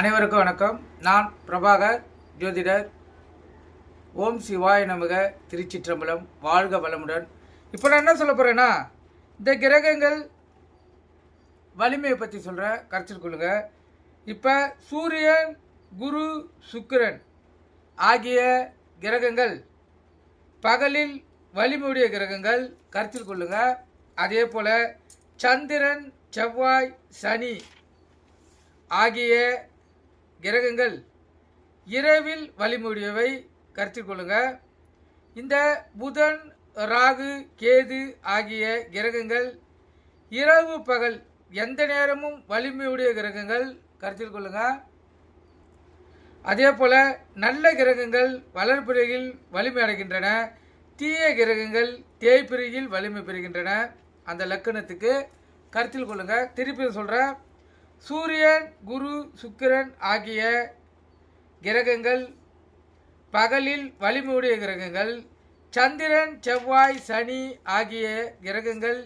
அனைவருக்கும் வணக்கம். நான் பிரபாகர் ஜோதிடர். ஓம் சிவாய நமக திருச்சிற்றம்பலம் வாழ்க வளமுடன். இப்போ நான் என்ன சொல்ல போகிறேன்னா இந்த கிரகங்கள் வலிமையை பற்றி சொல்கிறேன் கரைச்சிட்டு கொள்ளுங்க. இப்போ சூரியன் குரு சுக்கிரன் ஆகிய கிரகங்கள் பகலில் வலிமையுடைய கிரகங்கள் கருத்தில் கொள்ளுங்க. அதே போல் சந்திரன் செவ்வாய் சனி ஆகிய கிரகங்கள் இரவில் வலிமையுடையவை கருத்தில் கொள்ளுங்க. இந்த புதன் ராகு கேது ஆகிய கிரகங்கள் இரவு பகல் எந்த நேரமும் வலிமையுடைய கிரகங்கள். கருத்தில் கொள்ளுங்க. அதே போல நல்ல கிரகங்கள் வளர்பிறையில் வலிமை அடைகின்றன. தீய கிரகங்கள் தேய்பிறையில் வலிமை பெறுகின்றன. அந்த லக்கணத்துக்கு கருத்தில் கொள்ளுங்க. திருப்பி சொல்கிறேன் சூரியன் குரு சுக்கிரன் ஆகிய கிரகங்கள் பகலில் வலிமையுடைய கிரகங்கள் சந்திரன் செவ்வாய் சனி ஆகிய கிரகங்கள்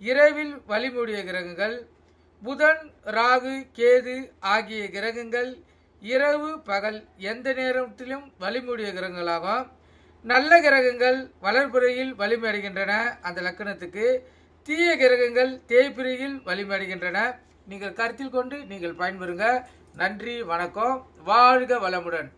இரவில் வலிமையுடைய கிரகங்கள் புதன் ராகு கேது ஆகிய கிரகங்கள் இரவு பகல் எந்த நேரத்திலும் வலிமையுடைய கிரகங்களாகும். நல்ல கிரகங்கள் வளர்புறையில் வலிமையடைகின்றன அந்த லக்கணத்துக்கு தீய கிரகங்கள் தேய்பிரியில் வழிமடைகின்றன நீங்கள் கருத்தில் கொண்டு நீங்கள் பயன்பெறுங்க. நன்றி வணக்கம். வாழ்க வளமுடன்.